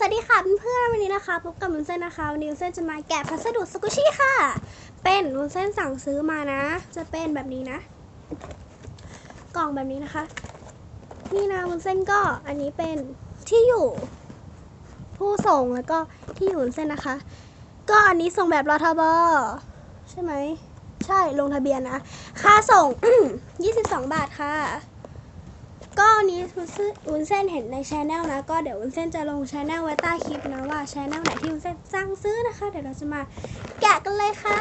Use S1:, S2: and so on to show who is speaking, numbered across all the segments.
S1: สวัสดีค่ะเพื่อนๆวันนี้นะคะพบกับวุ้นเส้นนะคะวันนี้วุ้นเส้นจะมาแกะพัสดุสกุชี่ค่ะ เป็นวุ้นเส้นสั่งซื้อมานะ จะเป็นแบบนี้นะ กล่องแบบนี้นะคะ นี่นะวุ้นเส้นก็อันนี้เป็นที่อยู่ ผู้ส่งแล้วก็ที่อยู่วุ้นเส้นนะคะ ก็อันนี้ส่งแบบรทบใช่ไหมใช่ลงทะเบียนนะ ค่าส่ง 22 บาทค่ะ นนี้วุ้นเส้นเห็นในชแนลนะ ก็เดี๋ยววุ้นเส้นจะลงชแนลไว้ใต้คลิปนะว่าชแนลไหนที่วุ้นเส้นสั่งซื้อนะคะ เดี๋ยวเราจะมาแกะกันเลยค่ะ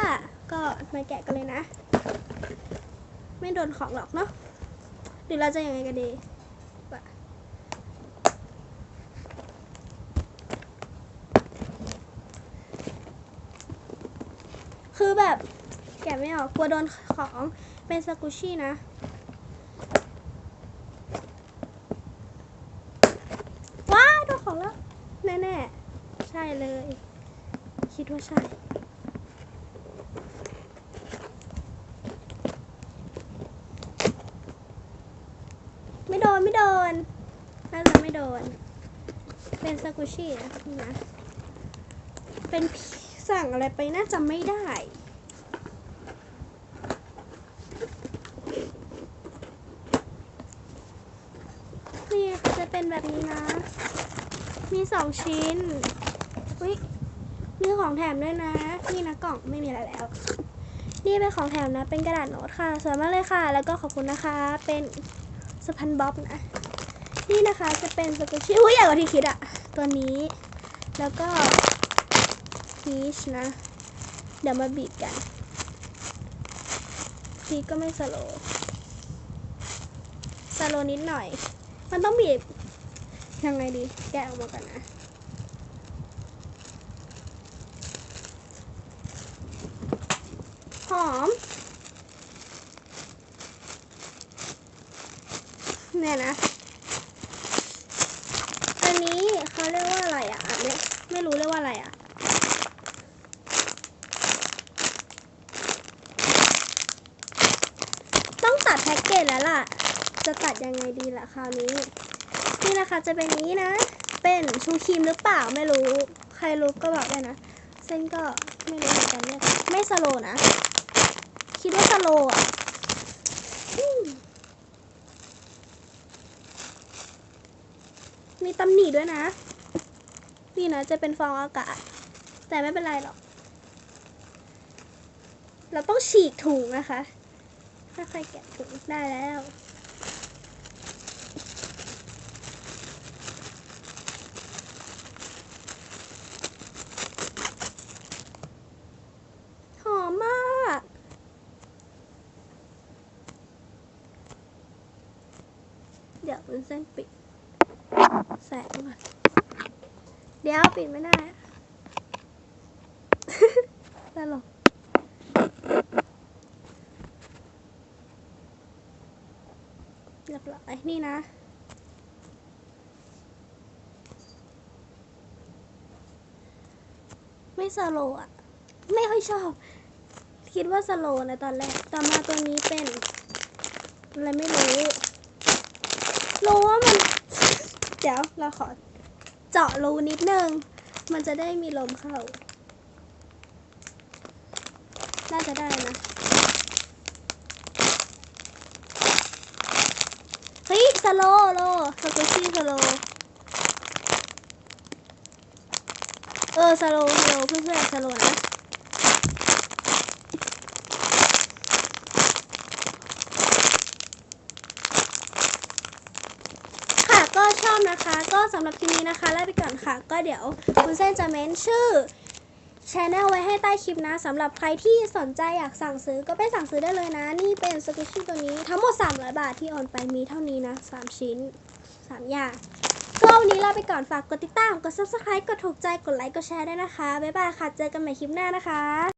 S1: ก็มาแกะกันเลยนะ ไม่โดนของหรอกเนาะหรือเราจะยังไงกันดีคือแบบแกะไม่ออกกลัวโดนของเป็นสกุชี่นะ ว้ายโดนของแล้ว แน่ๆ ใช่เลย คิดว่าใช่ ไม่โดน ไม่โดน น่าจะไม่โดน เป็นสกุชี่นะนี่นะ เป็นสั่งอะไรไปน่าจะไม่ได้นี่จะเป็นแบบนี้นะ มีสองชิ้นอุ้ยมีของแถมด้วยนะ นี่นะกล่องไม่มีอะไรแล้ว นี่เป็นของแถมนะ เป็นกระดาษโน้ตค่ะ สวยมากเลยค่ะ แล้วก็ขอบคุณนะคะ เป็นสปันบ๊อบนะ นี่นะคะจะเป็นสกุชชี่อุ้ยใหญ่กว่าที่คิดอะตัวนี้ แล้วก็พีชนะ เดี๋ยวมาบีบกัน พีชก็ไม่สโลว์สโลว์นิดหน่อย มันต้องบีบ ยังไงดี แกะออกมากันนะหอม เนี่ยนะ อันนี้เขาเรียกว่าอะไรอะอันนี้ไม่รู้เรียกว่าอะไรอะต้องตัดแพ็กเกจแล้วล่ะ จะตัดยังไงดีล่ะคราวนี้ นี่นะคะจะเป็นนี้นะ เป็นชูครีมหรือเปล่าไม่รู้ ใครรู้ก็บอกได้นะ เส้นก็ไม่รู้เหมือนกันเรียไม่สโลนะ คิดว่าสโลอะมมีตำหนิด้วยนะ นี่นะจะเป็นฟองอากาศ แต่ไม่เป็นไรหรอก เราต้องฉีกถุงนะคะ ถ้าใครแกะถุงได้แล้ว หอมมาก เดี๋ยวมันเส้นปิด แสงก่อนเดี๋ยวปิดไม่ได้อะตลกเรียบร้อยนี่นะไม่สโลอะ ไม่ค่อยชอบ คิดว่าสโลว์นะตอนแรกต่อมาตัวนี้เป็น อะไรไม่รู้ รู้ว่ามัน เดี๋ยวเราขอเจาะรูนิดนึง มันจะได้มีลมเข้า น่าจะได้นะ เฮ้ยสโลโลสกุชี่สโลเออสโลสโลเพื่อนๆสโลนะก็ชอบ นะคะ ก็สำหรับคลิปนี้นะคะลาไปก่อนค่ะ ก็เดี๋ยวคุณเส้นจะเม้นชื่อชแนลไว้ให้ใต้คลิปนะสำหรับใครที่สนใจอยากสั่งซื้อก็ไปสั่งซื้อได้เลยนะ นี่เป็นสกุชชี่ตัวนี้ทั้งหมด 300 บาทที่โอนไปมีเท่านี้นะ 3 ชิ้น 3 อย่างก็วันนี้ลาไปก่อนฝากกดติดตาม กด subscribe กดถูกใจกดไลค์กดแชร์ด้วยนะคะ บ๊ายบายค่ะ เจอกันใหม่คลิปหน้านะคะ